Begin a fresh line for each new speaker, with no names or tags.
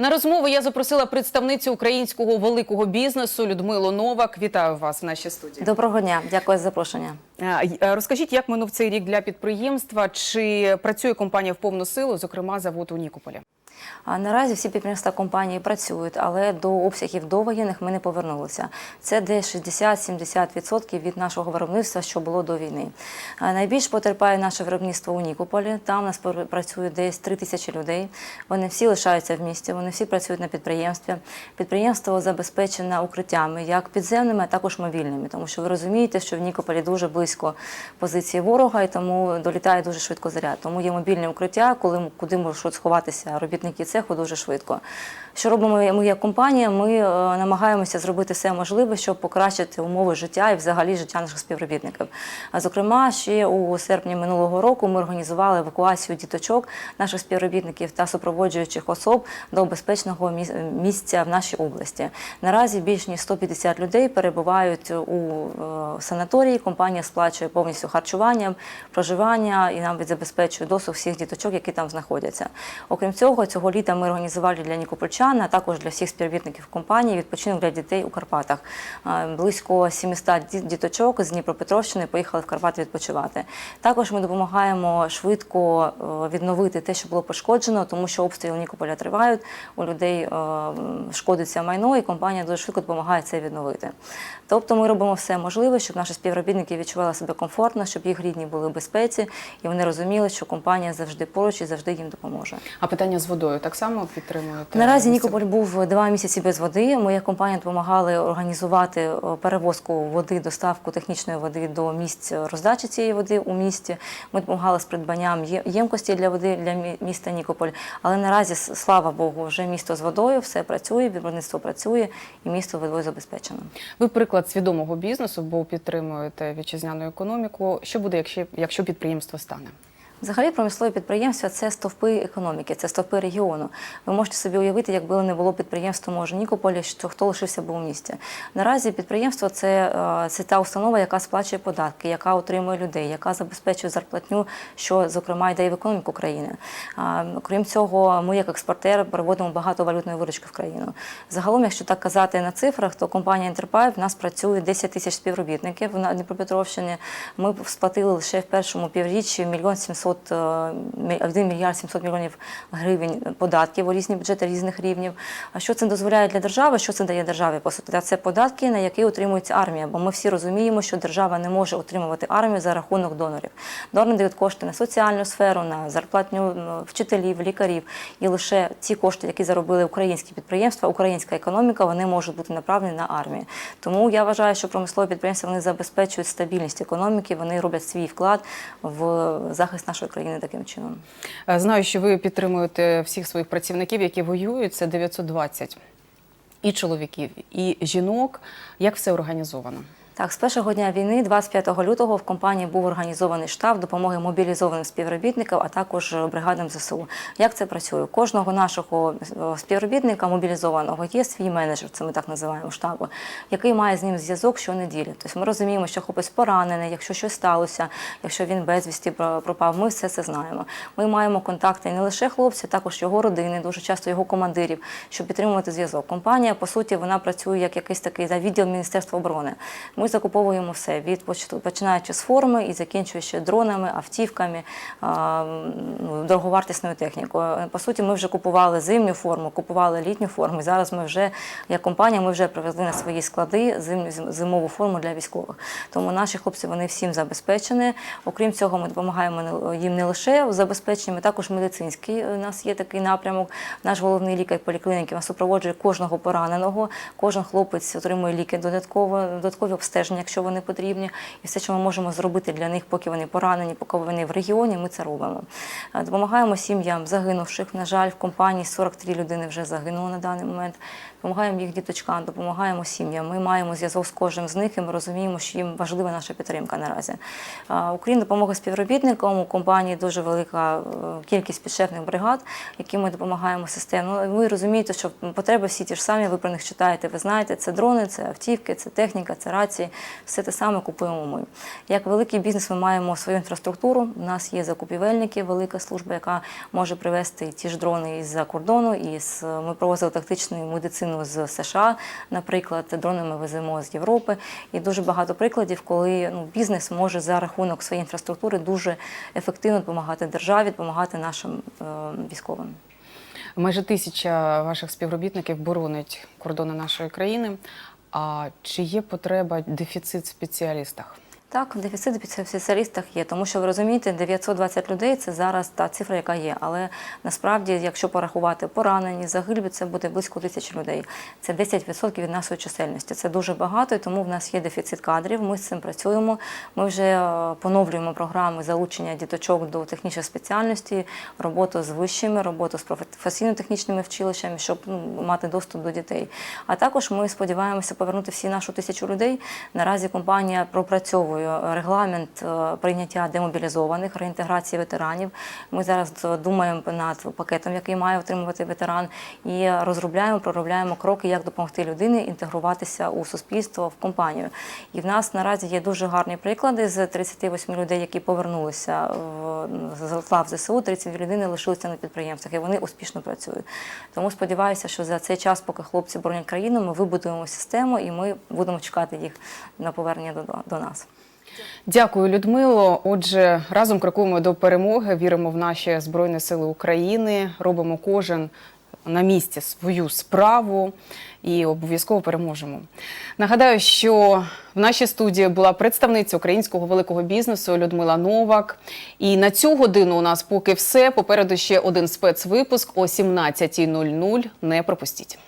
На розмову я запросила представницю українського великого бізнесу Людмилу Новак. Вітаю вас в нашій студії.
Доброго дня, дякую за запрошення.
Розкажіть, як минув цей рік для підприємства? Чи працює компанія в повну силу, зокрема завод у Нікополі?
Наразі всі підприємства компанії працюють, але до обсягів довоєнних ми не повернулися. Це десь 60-70% від нашого виробництва, що було до війни. Найбільш потерпає наше виробництво у Нікополі. Там у нас працює десь 3 тисячі людей. Вони всі лишаються в місті, вони всі працюють на підприємстві. Підприємство забезпечено укриттями, як підземними, а також мобільними, тому що ви розумієте, що в Нікополі дуже близько позиції ворога, і тому долітає дуже швидко заряд. Тому є мобільне укриття, коли куди можуть сховатися робітники цеху дуже швидко. Що робимо ми як компанія? Ми е, намагаємося зробити все можливе, щоб покращити умови життя і взагалі життя наших співробітників. А зокрема, ще у серпні минулого року ми організували евакуацію діточок наших співробітників та супроводжуючих особ до безпечного місця в нашій області. Наразі більш ніж 150 людей перебувають у е, санаторії. Компанія сплачує повністю харчування, проживання і навіть забезпечує досуг всіх діточок, які там знаходяться. Окрім цього, цього літа ми організували для нікопольчан, а також для всіх співробітників компанії відпочинок для дітей у Карпатах. Близько 700 діточок з Дніпропетровщини поїхали в Карпати відпочивати. Також ми допомагаємо швидко е, відновити те, що було пошкоджено, тому що обстріли Нікополя тривають. У людей е, шкодиться майно, і компанія дуже швидко допомагає це відновити. Тобто ми робимо все можливе, щоб наші співробітники відчували себе комфортно, щоб їх рідні були в безпеці, і вони розуміли, що компанія завжди поруч і завжди їм допоможе.
А питання з водою так само підтримуєте?
Наразі? Нікополь був два місяці без води. Ми як компанія допомагали організувати е, перевозку води, доставку технічної води до місць роздачі цієї води у місті. Ми допомагали з придбанням ємкості для води для міста Нікополь. Але наразі, слава Богу, вже місто з водою, все працює, виробництво працює і місто водою забезпечено.
Ви приклад свідомого бізнесу, бо підтримуєте вітчизняну економіку. Що буде, якщо, якщо підприємство стане?
Взагалі, промислові підприємства це стовпи економіки, це стовпи регіону. Ви можете собі уявити, якби не було підприємства, може Нікополі, що хто лишився б у місті. Наразі підприємство це, е, це та установа, яка сплачує податки, яка утримує людей, яка забезпечує зарплатню, що зокрема йде і в економіку країни. Крім цього, ми як експортер переводимо багато валютної виручки в країну. Загалом, якщо так казати на цифрах, то компанія Enterprise в нас працює 10 тисяч співробітників на Дніпропетровщині. Ми сплатили лише в першому півріччі мільйон сімсот е, мі- 1 мільярд 700 мільйонів гривень податків у різні бюджети різних рівнів. А що це дозволяє для держави? Що це дає державі? По суті, це податки, на які утримується армія. Бо ми всі розуміємо, що держава не може утримувати армію за рахунок донорів. Донори дають кошти на соціальну сферу, на зарплатню вчителів, лікарів. І лише ці кошти, які заробили українські підприємства, українська економіка, вони можуть бути направлені на армію. Тому я вважаю, що промислові підприємства вони забезпечують стабільність економіки, вони роблять свій вклад в захист нашої країни таким чином.
Е, Знаю, що ви підтримуєте всіх своїх працівників, які воюють. Це 920 і чоловіків, і жінок. Як все організовано?
Так, з першого дня війни, 25 лютого, в компанії був організований штаб допомоги мобілізованим співробітникам, а також бригадам ЗСУ. Як це працює? Кожного нашого е, співробітника мобілізованого є свій менеджер, це ми так називаємо штабу, який має з ним зв'язок щонеділі. Тобто ми розуміємо, що хлопець поранений, якщо щось сталося, якщо він безвісті пропав, ми все це знаємо. Ми маємо контакти не лише хлопця, також його родини, дуже часто його командирів, щоб підтримувати зв'язок. Компанія, по суті, вона працює як якийсь такий відділ Міністерства оборони. Ми закуповуємо все від починаючи з форми і закінчуючи дронами, автівками, ну, дороговартісною технікою. По суті, ми вже купували зимню форму, купували літню форму. І зараз ми вже, як компанія, ми вже привезли на свої склади зимню зимову форму для військових. Тому наші хлопці вони всім забезпечені. Окрім цього, ми допомагаємо їм не лише в забезпеченні, ми також медицинський. У нас є такий напрямок. Наш головний лікар поліклініки супроводжує кожного пораненого. Кожен хлопець отримує ліки додатково, додаткові обстеження, якщо вони потрібні. І все, що ми можемо зробити для них, поки вони поранені, поки вони в регіоні, ми це робимо. Е, Допомагаємо сім'ям загинувших. На жаль, в компанії 43 людини вже загинуло на даний момент. Допомагаємо їх діточкам, допомагаємо сім'ям. Ми маємо зв'язок з кожним з них, і ми розуміємо, що їм важлива наша підтримка наразі. А, Окрім допомоги співробітникам, у компанії дуже велика е, кількість підшефних бригад, яким ми допомагаємо системно. Ви розумієте, що потреби всі ті ж самі, ви про них читаєте, ви знаєте, це дрони, це автівки, це техніка, це рації. Все те саме купуємо ми. Як великий бізнес, ми маємо свою інфраструктуру. У нас є закупівельники, велика служба, яка може привезти ті ж дрони із-за кордону. І з, ми провозили тактичну медицину з США, наприклад, дрони ми веземо з Європи. І дуже багато прикладів, коли ну, бізнес може за рахунок своєї інфраструктури дуже ефективно допомагати державі, допомагати нашим е, військовим.
Майже тисяча ваших співробітників боронить кордони нашої країни. А чи є потреба дефіцит в спеціалістах?
Так, дефіцит в спеціалістах є, тому що ви розумієте, 920 людей це зараз та цифра, яка є. Але насправді, якщо порахувати поранені, загиблі, це буде близько тисячі людей. Це 10% від нашої чисельності. Це дуже багато, і тому в нас є дефіцит кадрів. Ми з цим працюємо. Ми вже е, поновлюємо програми залучення діточок до технічних спеціальностей, роботу з вищими, роботу з професійно-технічними вчилищами, щоб ну, мати доступ до дітей. А також ми сподіваємося повернути всі нашу тисячу людей. Наразі компанія пропрацьовує регламент е, прийняття демобілізованих, реінтеграції ветеранів. Ми зараз е, думаємо над пакетом, який має отримувати ветеран, і розробляємо, проробляємо кроки, як допомогти людині інтегруватися у суспільство в компанію. І в нас наразі є дуже гарні приклади з 38 людей, які повернулися в лав ЗСУ. 32 людини лишилися на підприємствах, і вони успішно працюють. Тому сподіваюся, що за цей час, поки хлопці боронять країну, ми вибудуємо систему і ми будемо чекати їх на повернення до, до нас.
Дякую, Людмило. Отже, разом крокуємо до перемоги. Віримо в наші збройні сили України. Робимо кожен на місці свою справу і обов'язково переможемо. Нагадаю, що в нашій студії була представниця українського великого бізнесу Людмила Новак. І на цю годину у нас поки все. Попереду ще один спецвипуск о 17.00. Не пропустіть.